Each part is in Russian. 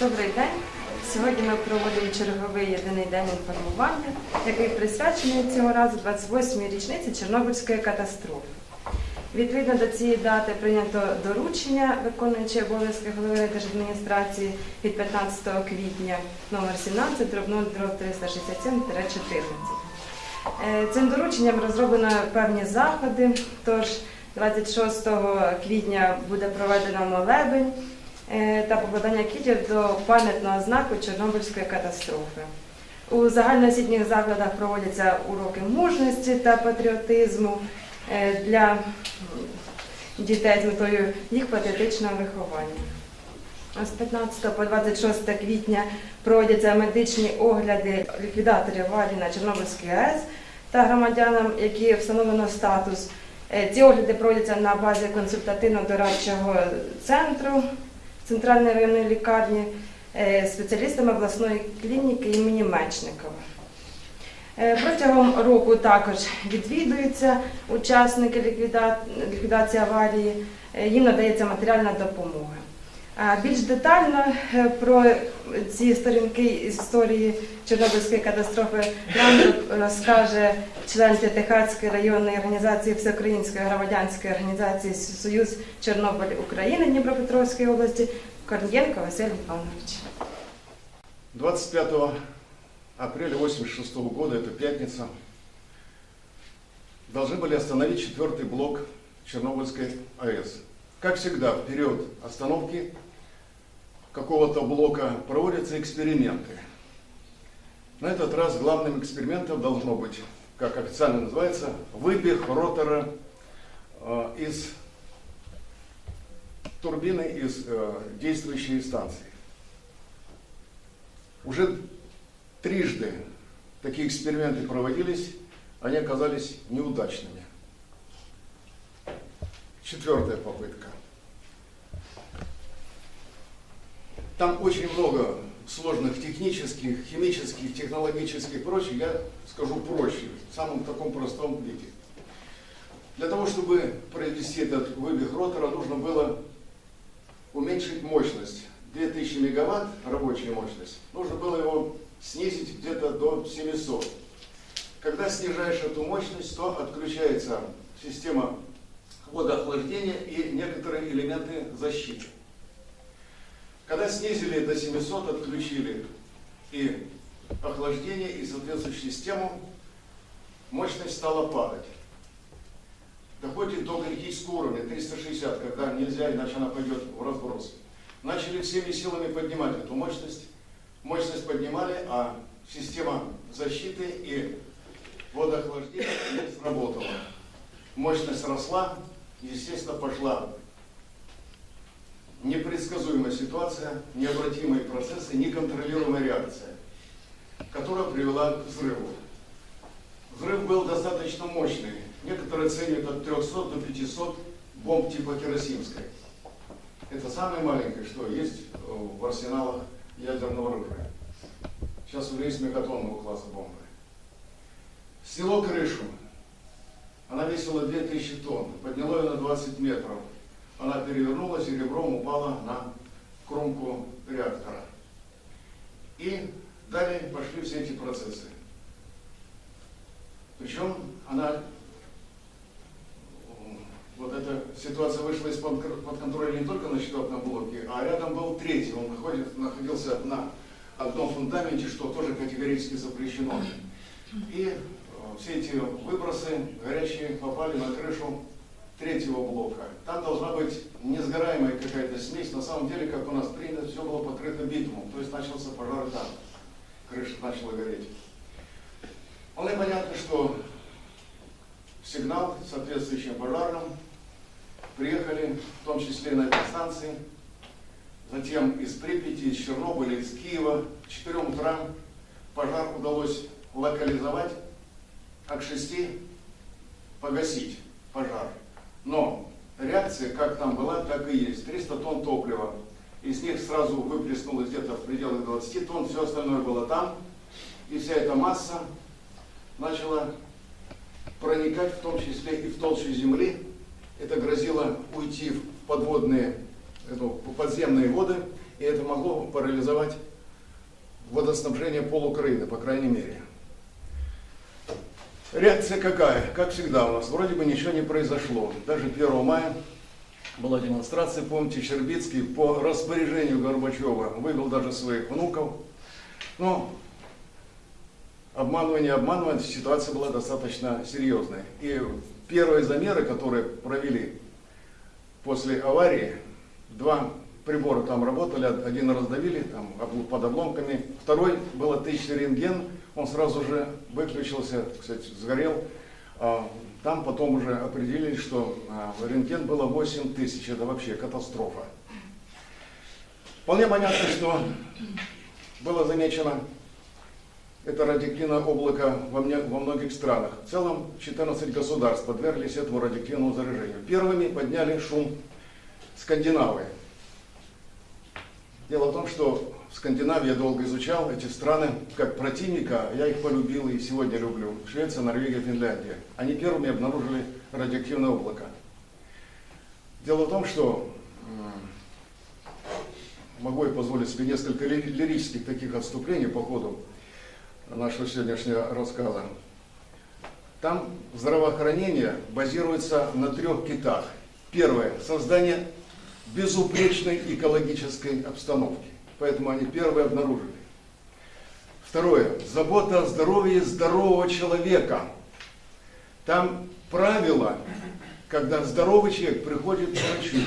Добрий день. Сьогодні ми проводимо черговий єдиний день інформування, який присвячений цього разу 28-й річниці Чорнобильської катастрофи. Відповідно до цієї дати прийнято доручення, виконуючи обов'язки голови держадміністрації від 15 квітня номер 17 367 14 Е, Цим дорученням розроблено певні заходи. Тож 26 квітня буде проведено молебень та покладання квітів до пам'ятного знаку Чорнобильської катастрофи. У загальноосвітніх закладах проводяться уроки мужності та патріотизму е, для дітей з метою їх патріотичного виховання. З 15 по 26 квітня проводяться медичні огляди ліквідаторів аварії на Чорнобильській АЕС та громадянам, які встановлено статус. Е, Ці огляди проводяться на базі консультативно-дорадчого центру центральної районної лікарні е, спеціалістами обласної клініки імені Мечникова. Е, Протягом року також відвідуються учасники ліквідації аварії, е, їм надається матеріальна допомога. А Більш детально е, про ці сторінки історії Чорнобильської катастрофи нам розкаже член П'ятихатської районної організації Всеукраїнської громадянської організації Союз Чорнобиль України Дніпропетровської області Корнієнко Василь Іванович. 25 апреля 1986 года, это пятница, должны были остановить четвертый блок Чернобыльской АЭС. Как всегда, в период остановки какого-то блока проводятся эксперименты. На этот раз главным экспериментом должно быть, как официально называется, выбег ротора э, из турбины, из э, действующей станции. Уже трижды такие эксперименты проводились, они оказались неудачными. Четвертая попытка. Там очень много сложных технических, химических, технологических и прочее. Я скажу проще, в самом таком простом виде. Для того, чтобы провести этот выбег ротора, нужно было уменьшить мощность. 2000 мегаватт рабочая мощность, нужно было его снизить где-то до 700. Когда снижаешь эту мощность, то отключается система водоохлаждения и некоторые элементы защиты. Когда снизили до 700, отключили и охлаждение, и соответствующую систему, мощность стала падать. Доходит до критического уровня 360, когда нельзя, иначе она пойдет в разброс. Начали всеми силами поднимать эту мощность. Мощность поднимали, а система защиты и водоохлаждения не сработала. Мощность росла, естественно, пошла непредсказуемая ситуация, необратимые процессы, неконтролируемая реакция, которая привела к взрыву. Взрыв был достаточно мощный. Некоторые оценивают от 300 до 500 бомб типа Хиросимской. Это самое маленькое, что есть э, в арсеналах ядерного оружия. Сейчас уже есть мегатонного класса бомбы. Сняло крышу. Она весила 2000 тонн. Подняло ее на 20 метров. Она перевернулась и ребром упала на кромку реактора. И далее пошли все эти процессы. Причем она, м, вот эта ситуация вышла из-под контроля не только на четвертом блоке, а рядом был третий. Он находит- находился на одном фундаменте, что тоже категорически запрещено. И э, все эти выбросы горячие попали на крышу третьего блока. Там должна быть несгораемая какая-то смесь. На самом деле, как у нас принято, все было покрыто битумом. То есть начался пожар там. Крыша начала гореть. Вполне понятно, что сигнал соответствующим пожарным приехали, в том числе на этой станции, затем из Припяти, из Чернобыля, из Киева. К 4 утра пожар удалось локализовать, а к 6 погасить пожар. Но реакция как там была, так и есть. 300 тонн топлива. Из них сразу выплеснулось где-то в пределах 20 тонн, все остальное было там. И вся эта масса начала проникать в том числе и в толщу земли. Это грозило уйти в подводные, ну, подземные воды и это могло парализовать водоснабжение пол Украины, по крайней мере. Реакция какая? Как всегда у нас, вроде бы ничего не произошло. Даже 1 мая была демонстрация, помните, Щербицкий по распоряжению Горбачева вывел даже своих внуков. Но обманывая, не обманывая, ситуация была достаточно серьезной. И первые замеры, которые провели после аварии, два прибора там работали, один раздавили там, под обломками, второй был отличный рентген, он сразу же выключился, сказать, сгорел. А, Там потом уже определили, что а, рентген было 8 тысяч, это вообще катастрофа. Вполне понятно, что было замечено это радиоактивное облако во, мне- во многих странах. В целом 14 государств подверглись этому радиоактивному заражению. Первыми подняли шум скандинавы. Дело в том, что в Скандинавии я долго изучал эти страны как противника, я их полюбил и сегодня люблю. Швеция, Норвегия, Финляндия. Они первыми обнаружили радиоактивное облако. Дело в том, что могу я позволить себе несколько ли- лирических таких отступлений по ходу нашего сегодняшнего рассказа. Там здравоохранение базируется на трех китах. Первое – создание безупречной экологической обстановки. Поэтому они первые обнаружили. Второе – забота о здоровье здорового человека. Там правило, когда здоровый человек приходит к врачу,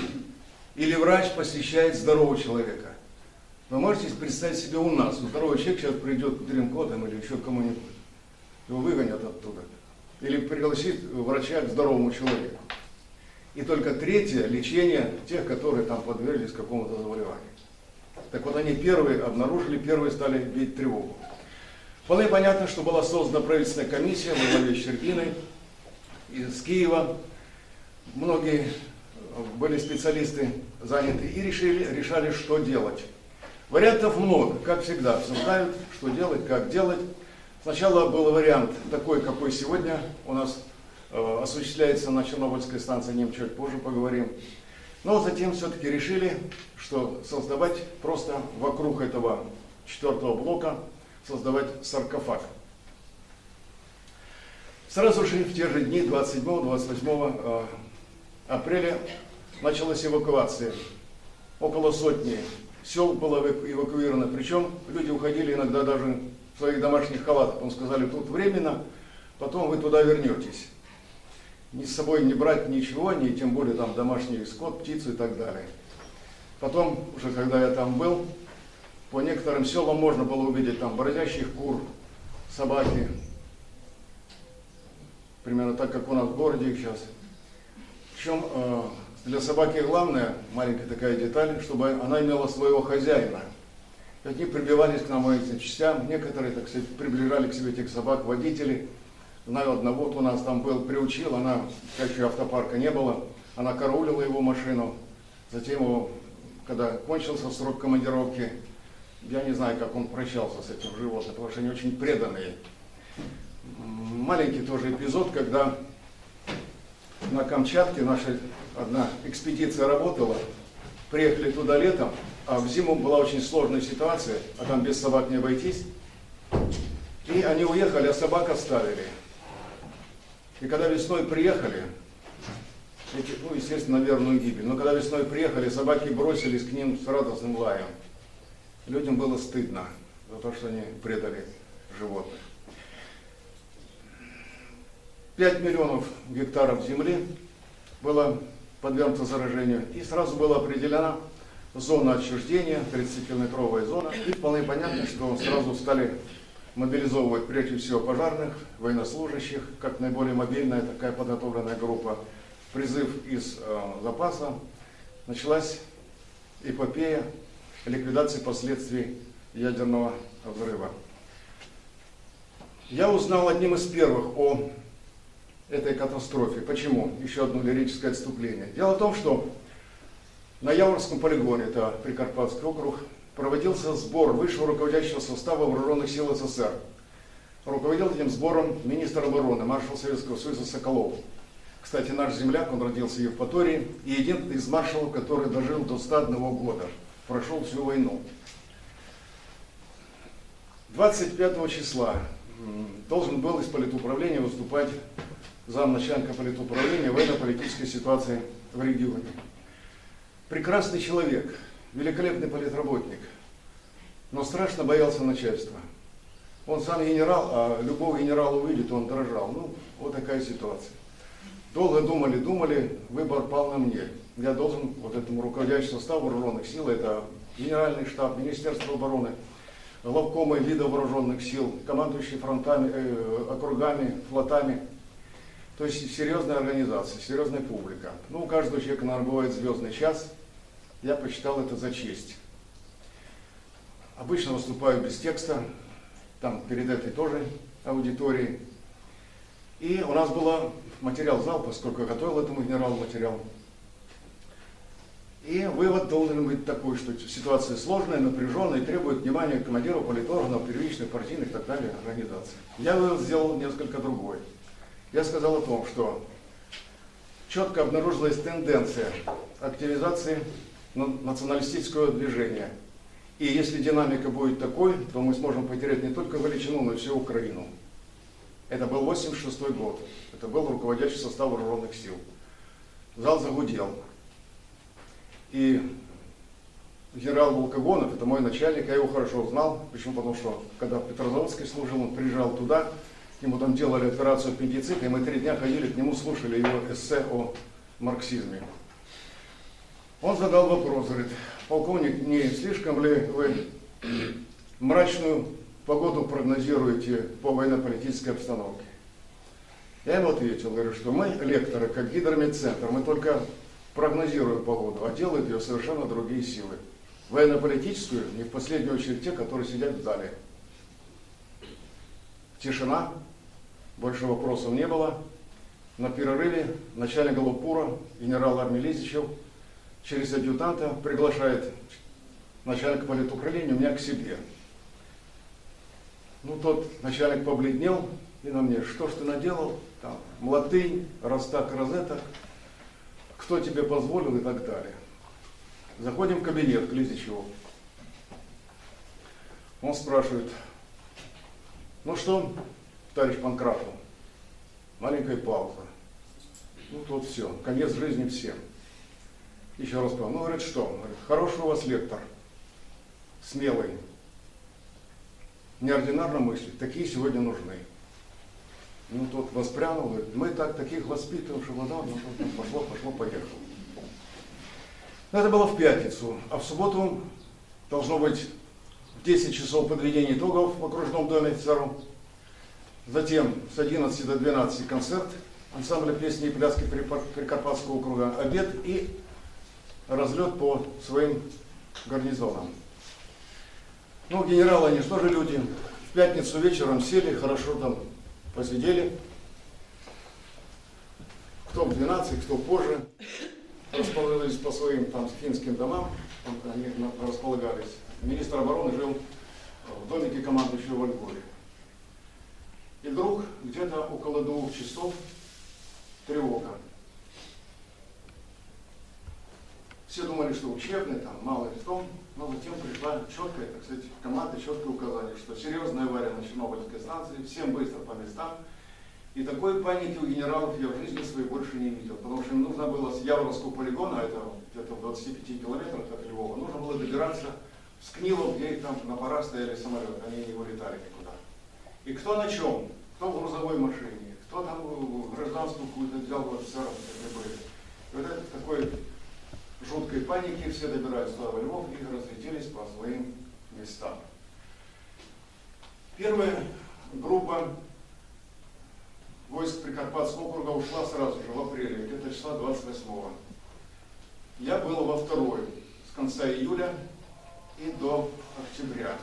или врач посещает здорового человека. Вы можете представить себе у нас, здоровый человек сейчас придет к дрим-кодам или еще кому-нибудь, его выгонят оттуда. Или пригласит врача к здоровому человеку. И только третье – лечение тех, которые там подверглись какому-то заболеванию. Так вот, они первые обнаружили, первые стали бить тревогу. Вполне понятно, что была создана правительственная комиссия во главе с Щербиной из Киева. Многие э, были специалисты заняты и решили, решали, что делать. Вариантов много, как всегда, обсуждают, что делать, как делать. Сначала был вариант такой, какой сегодня у нас э, осуществляется на Чернобыльской станции, о нем чуть позже поговорим. Но затем все-таки решили, что создавать просто вокруг этого четвертого блока, создавать саркофаг. Сразу же в те же дни, 27-28 э, апреля, началась эвакуация. Около сотни сел было эваку- эвакуировано. Причем люди уходили иногда даже в своих домашних халатах. Потому сказали, тут временно, потом вы туда вернетесь. Ни с собой не брать ничего, ни тем более там домашний скот, птицу и так далее. Потом, уже когда я там был, по некоторым селам можно было увидеть там бродящих кур, собаки. Примерно так, как у нас в городе сейчас. Причем э, для собаки главное, маленькая такая деталь, чтобы она имела своего хозяина. И Они прибивались к нам этим частям, некоторые, так сказать, приближали к себе этих собак водители. Знаю одного, вот у нас там был, приучил, она, как еще автопарка не было, она караулила его машину. Затем его, когда кончился срок командировки, я не знаю, как он прощался с этим животным, потому что они очень преданные. Маленький тоже эпизод, когда на Камчатке наша одна экспедиция работала, приехали туда летом, а в зиму была очень сложная ситуация, а там без собак не обойтись. И они уехали, а собак оставили. И когда весной приехали, эти, ну, естественно, на гибель, но когда весной приехали, собаки бросились к ним с радостным лаем. Людям было стыдно за то, что они предали животных. 5 миллионов гектаров земли было подвергнуто заражению, и сразу была определена зона отчуждения, 30-километровая зона, и вполне понятно, что сразу стали мобилизовывать прежде всего пожарных, военнослужащих, как наиболее мобильная такая подготовленная группа, призыв из э, запаса, началась эпопея ликвидации последствий ядерного взрыва. Я узнал одним из первых о этой катастрофе. Почему? Еще одно лирическое отступление. Дело в том, что на Яворском полигоне, это Прикарпатский округ, проводился сбор высшего руководящего состава вооруженных сил СССР. Руководил этим сбором министр обороны, маршал Советского Союза Соколов. Кстати, наш земляк, он родился в Евпатории, и един из маршалов, который дожил до 101 года. прошел всю войну. 25 числа должен был из политуправления выступать замначальника политуправления военно-политической ситуации в регионе. Прекрасный человек, великолепный политработник, но страшно боялся начальства. Он сам генерал, а любого генерала увидит, он дрожал. Ну, вот такая ситуация. Долго думали, думали, выбор пал на мне. Я должен вот этому руководящему составу вооруженных сил, это Генеральный штаб, Министерство обороны, главкомы вида вооруженных сил, командующие фронтами, э, округами, флотами. То есть серьезная организация, серьезная публика. Ну, у каждого человека, наверное, бывает звездный час. Я посчитал это за честь. Обычно выступаю без текста, там перед этой тоже аудиторией. И у нас был материал зал, поскольку я готовил этому генералу материал. И вывод должен быть такой, что ситуация сложная, напряженная и требует внимания командиров, политорганов, первичных, партийных и так далее организаций. Я вывод сделал несколько другой. Я сказал о том, что четко обнаружилась тенденция активизации националистического движения. И если динамика будет такой, то мы сможем потерять не только Галичину, но и всю Украину. Это был 86 год. Это был руководящий состав вооруженных сил. Зал загудел. И генерал Волкогонов, это мой начальник, я его хорошо знал. Почему? Потому что, когда в Петрозаводске служил, он приезжал туда, ему там делали операцию аппендицита, и мы три дня ходили к нему, слушали его эссе о марксизме. Он задал вопрос, говорит, полковник, не слишком ли вы мрачную погоду прогнозируете по военно-политической обстановке? Я ему ответил, говорю, что мы, лекторы, как гидромедцентр, мы только прогнозируем погоду, а делают ее совершенно другие силы. Военно-политическую, не в последнюю очередь те, которые сидят в зале. Тишина, больше вопросов не было. На перерыве начальник Галупура, генерал армии Лизичев, через адъютанта приглашает начальника политуправления меня к себе. Ну, тот начальник побледнел и на мне, что ж ты наделал? Там, млатынь, раз так, раз это, кто тебе позволил и так далее. Заходим в кабинет к Лизичеву. Он спрашивает, ну что, товарищ Панкратов, маленькая пауза. Ну, тут все, конец жизни всем. Еще раз сказал, ну, говорит, что? Говорит, хороший у вас лектор, смелый, неординарно мыслит, такие сегодня нужны. Ну, тот воспрянул, говорит, мы так таких воспитываем, что вода, ну, пошло, пошло, поехало. Но это было в пятницу, а в субботу должно быть 10 часов подведения итогов в окружном доме офицеров. Затем с 11 до 12 концерт ансамбля песни и пляски Прикарпатского округа, обед и разлет по своим гарнизонам. Ну, генералы, они же тоже люди. В пятницу вечером сели, хорошо там посидели. Кто в 12, кто позже. Расположились по своим там финским домам, там они располагались. Министр обороны жил в домике командующего во Львове. И вдруг где-то около двух часов тревога. Все думали, что учебный, там, мало ли но затем пришла четкая, так сказать, команда, четкое указание, что серьезная авария на Чернобыльской станции, всем быстро по местам. И такой паники у генералов я в жизни своей больше не видел, потому что им нужно было с Яворовского полигона, а это где-то в 25 километрах от Львова, нужно было добираться с Книлов, где там на парах стояли самолеты, они не вылетали никуда. И кто на чем? Кто в грузовой машине, кто там гражданскую какую-то взял в офицеров, где были. И вот это в такой жуткой панике все добираются туда, во Львов, и разлетелись по своим местам. Первая группа войск Прикарпатского округа ушла сразу же, в апреле, где-то числа 28-го. Я был во второй, с конца июля и до октября.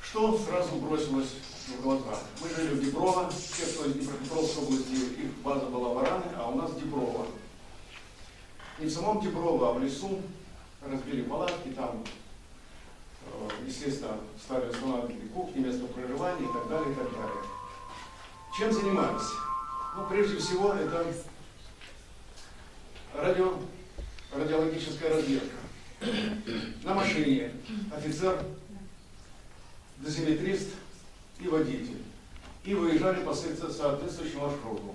Что сразу бросилось в глаза? Мы жили в Деброво, те, кто из Днепропетровской области, их база была Вараны, а у нас Деброво. Не в самом Деброво, а в лесу разбили палатки, там, э, естественно, стали устанавливать кухни, место проживания и так далее, и так далее. Чем занимались? Ну, прежде всего, это радио радиологическая разведка. На машине офицер, дозиметрист и водитель. И выезжали по со- соответствующему маршруту.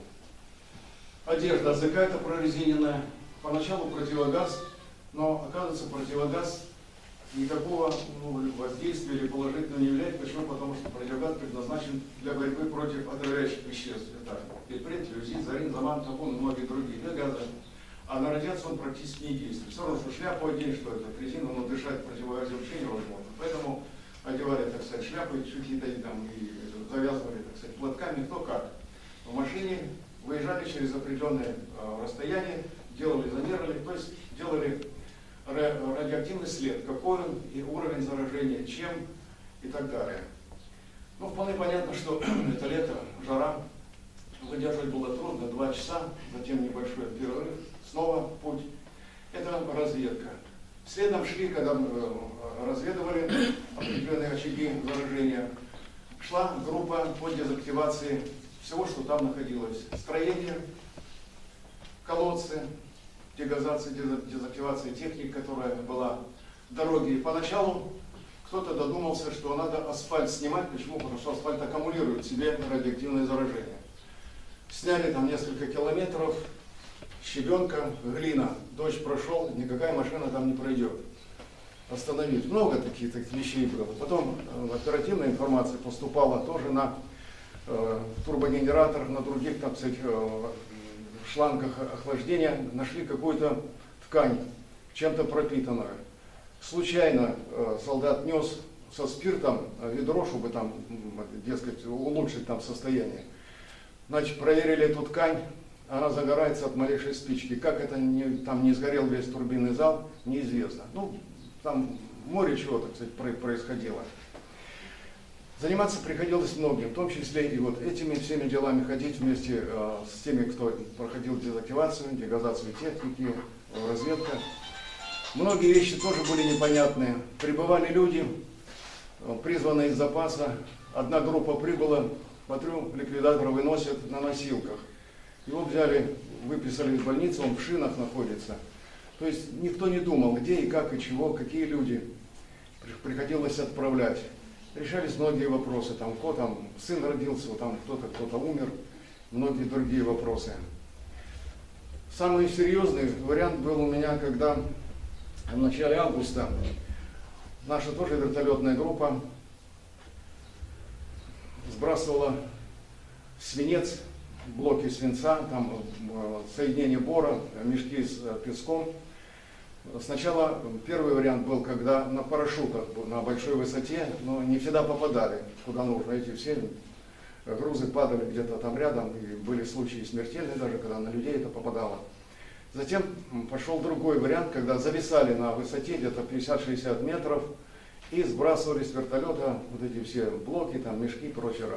Одежда это прорезиненная. Поначалу противогаз, но оказывается противогаз никакого ну, воздействия или положительного не является. Почему? Потому что противогаз предназначен для борьбы против отравляющих веществ. Это петпред, люзин, зарин, заман, табун и многие другие. Для газа. А на радиацию он практически не действует. Все равно, что шляпу одень, что это резина, но дышать в противогазе вообще невозможно. Поэтому одевали, так сказать, шляпы, чуть ли там и завязывали, так сказать, платками, кто как. В машине выезжали через определенное э, расстояние, делали замеры, то есть делали ра- радиоактивный след, какой он и уровень заражения, чем и так далее. Ну, вполне понятно, что это лето, жара, выдерживать было трудно, два часа, затем небольшой перерыв, снова путь. Это разведка. Следом шли, когда э, разведывали определенные очаги заражения, шла группа по дезактивации всего, что там находилось. Строение, колодцы, дегазация, деза- дезактивация техники, которая была в дороге. И поначалу кто-то додумался, что надо асфальт снимать. Почему? Потому что асфальт аккумулирует в себе радиоактивное заражение. Сняли там несколько километров, щебенка, глина. Дождь прошел, никакая машина там не пройдет. Остановить. Много таких, таких вещей было. Потом э, оперативная информация поступала тоже на э, турбогенератор, на других, так сказать, э, шлангах охлаждения. Нашли какую-то ткань, чем-то пропитанную. Случайно э, солдат нес со спиртом э, ведро, чтобы там, м, дескать, улучшить там состояние. Значит, проверили эту ткань, она загорается от малейшей спички. Как это не, там не сгорел весь турбинный зал, неизвестно. Ну, там море чего, так сказать, про- происходило. Заниматься приходилось многим, в том числе и вот этими всеми делами ходить вместе э, с теми, кто проходил дезактивацию, дегазацию техники, э, разведка. Многие вещи тоже были непонятные. Прибывали люди, э, призванные из запаса. Одна группа прибыла, смотрю, ликвидатора выносят на носилках. Его взяли, выписали из больницы, он в шинах находится. То есть никто не думал, где и как и чего, какие люди. При- Приходилось отправлять. Решались многие вопросы, там кто там, сын родился, там кто-то, кто-то умер, многие другие вопросы. Самый серьезный вариант был у меня, когда в начале августа наша тоже вертолетная группа сбрасывала свинец, блоки свинца, там э, соединение бора, мешки с э, песком. Сначала первый вариант был, когда на парашютах на большой высоте, но не всегда попадали куда нужно. Эти все грузы падали где-то там рядом, и были случаи смертельные даже, когда на людей это попадало. Затем пошел другой вариант, когда зависали на высоте где-то 50-60 метров и сбрасывали с вертолета вот эти все блоки, там, мешки и прочее.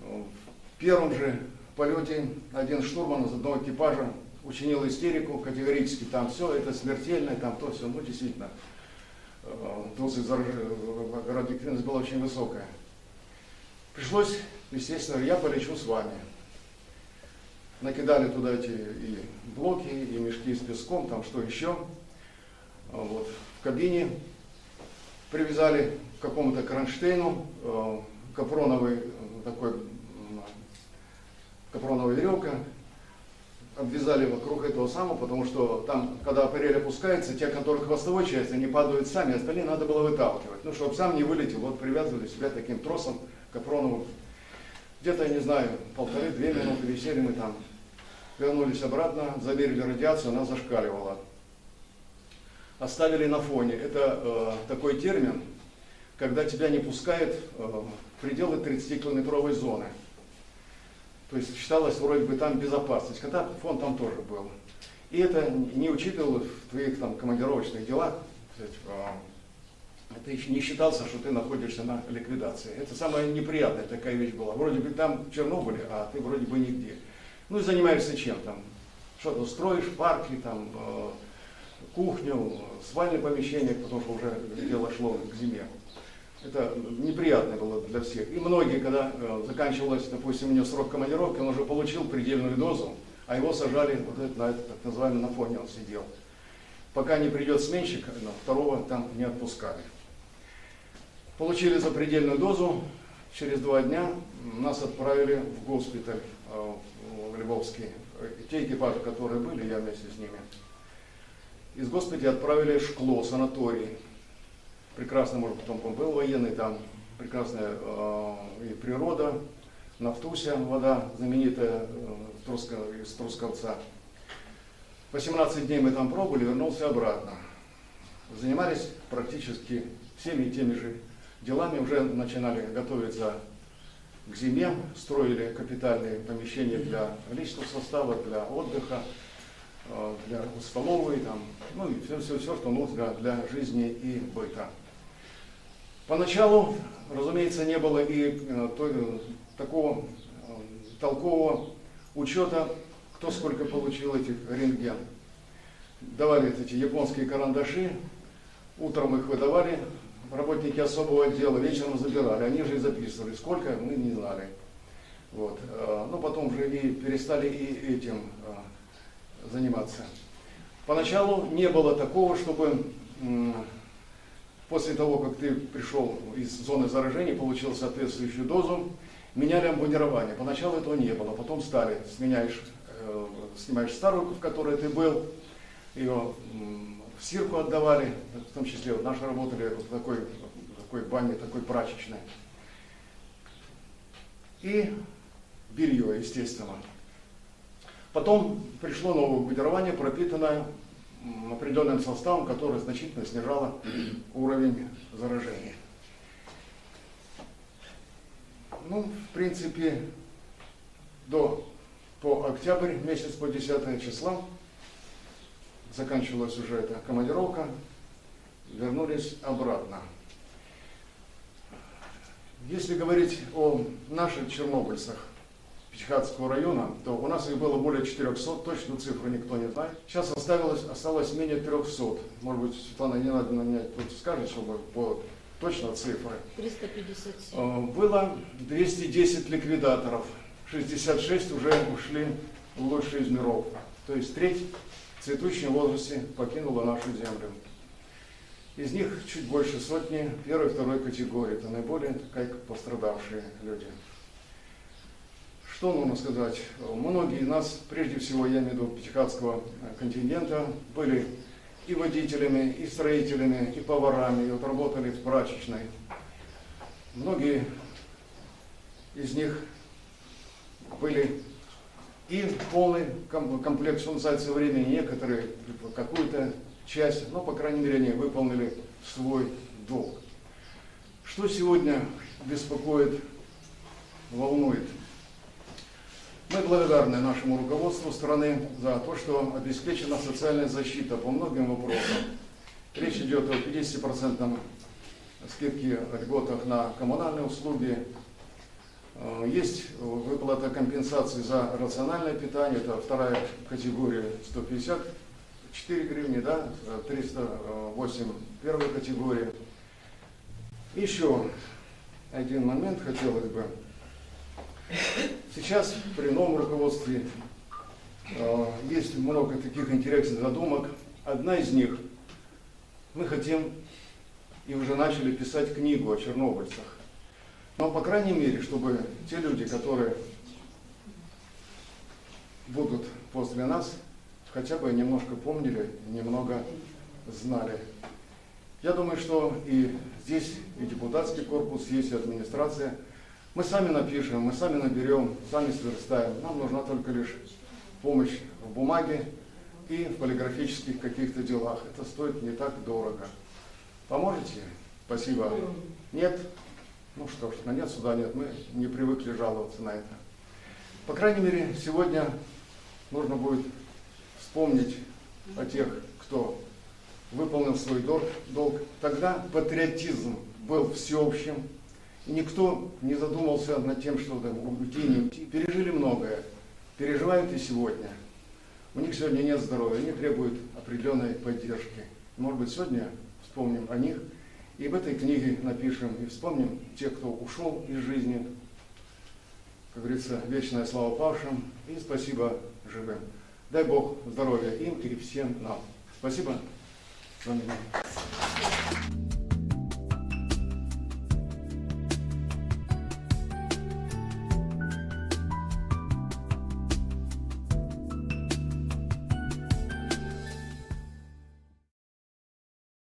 Ну, В первом же полете один штурман из одного экипажа учинил истерику категорически, там все, это смертельно, там то все, ну действительно, э, доза радиоактивность была очень высокая. Пришлось, естественно, я полечу с вами. Накидали туда эти и блоки, и мешки с песком, там что еще. А Вот. В кабине привязали к какому-то кронштейну э, капроновый э, такой капроновая веревка, обвязали вокруг этого самого, потому что там, когда аппарель опускается, те, которые хвостовой часть, они падают сами, остальные надо было выталкивать. Ну, чтобы сам не вылетел, вот привязывали себя таким тросом капроновым. Где-то, я не знаю, полторы-две минуты висели мы там. Вернулись обратно, замерили радиацию, она зашкаливала. Оставили на фоне. Это э, такой термин, когда тебя не пускают э, в пределы 30-километровой зоны. То есть считалось вроде бы там безопасность, хотя фон там тоже был. И это не учитывалось в твоих там командировочных делах. Это еще не считался, что ты находишься на ликвидации. Это самая неприятная такая вещь была. Вроде бы там в Чернобыле, а ты вроде бы нигде. Ну и занимаешься чем там? Что-то строишь, парки, там, э, кухню, спальное помещение, потому что уже дело шло к зиме. Это неприятно было для всех. И многие, когда э, заканчивалось, допустим, у него срок командировки, он уже получил предельную дозу, а его сажали вот на это, так называемый на фоне он сидел. Пока не придет сменщик, второго там не отпускали. Получили запредельную дозу, через два дня нас отправили в госпиталь э, в Львовский. Те экипажи, которые были, я вместе с ними. Из госпиталя отправили в Шкло, санаторий. Прекрасно, может, потом он был военный, там прекрасная э, и природа, Нафтуся, вода знаменитая э, Труска- из Трусковца. 18 дней мы там пробыли, вернулся обратно. Занимались практически всеми теми же делами, уже начинали готовиться к зиме, строили капитальные помещения для личного состава, для отдыха, э, для столовой, там, ну и все, все, все, что нужно для жизни и быта. Поначалу, разумеется, не было и э, той- такого э, толкового учета, кто сколько получил этих рентген. Давали эти японские карандаши, утром их выдавали, работники особого отдела вечером забирали, они же и записывали, сколько мы не знали. Вот. э, Ну, потом уже и перестали и этим э, заниматься. Поначалу не было такого, чтобы после того, как ты пришел из зоны заражения, получил соответствующую дозу, меняли амбунирование. Поначалу этого не было, потом стали, сменяешь, э, снимаешь старую, в которой ты был, ее в стирку отдавали, в том числе вот наши работали в такой, такой бане, такой прачечной. И белье, естественно. Потом пришло новое амбунирование, пропитанное определенным составом, которое значительно снижало уровень заражения. Ну, в принципе, до, по октябрь месяц, по 10 числа, заканчивалась уже эта командировка, вернулись обратно. Если говорить о наших чернобыльцах Печхатского района, то у нас их было более 400, точную цифру никто не знает. Сейчас осталось, осталось менее 300. Может быть, Светлана не надо на меня тут скажет, чтобы по точно цифры. 357. Э, Было 210 ликвидаторов, 66 уже ушли в лучшие из миров. То есть треть в цветущем возрасте покинула нашу землю. Из них чуть больше сотни первой и второй категории. Это наиболее как пострадавшие люди. Что нужно сказать? Многие из нас, прежде всего, я имею в виду пятихатского э, контингента, были и водителями, и строителями, и поварами, и вот работали в прачечной. Многие из них были и полный ком- комплект, называется, времени, некоторые какую-то часть, но, по крайней мере, они выполнили свой долг. Что сегодня беспокоит, волнует? Мы благодарны нашему руководству страны за то, что обеспечена социальная защита по многим вопросам. Речь идет о 50% скидке льготах на коммунальные услуги. Э, Есть выплата компенсации за рациональное питание, это вторая категория 154 гривни, да, 308 первая категория. Еще один момент хотелось бы. Сейчас при новом руководстве э, есть много таких интересных задумок. Одна из них, мы хотим и уже начали писать книгу о чернобыльцах. Но, по крайней мере, чтобы те люди, которые будут после нас, хотя бы немножко помнили, немного знали. Я думаю, что и здесь и депутатский корпус есть, и администрация. Мы сами напишем, мы сами наберем, сами сверстаем. Нам нужна только лишь помощь в бумаге и в полиграфических каких-то делах. Это стоит не так дорого. Поможете? Спасибо. Нет? Ну что ж, на нет суда нет, мы не привыкли жаловаться на это. По крайней мере, сегодня нужно будет вспомнить о тех, кто выполнил свой долг. Тогда патриотизм был всеобщим, никто не задумался над тем, что там, уйти. Пережили многое, переживают и сегодня. У них сегодня нет здоровья, они требуют определенной поддержки. Может быть, сегодня вспомним о них и в этой книге напишем, и вспомним тех, кто ушел из жизни, как говорится, вечная слава павшим и спасибо живым. Дай Бог здоровья им и всем нам. Спасибо. С вами.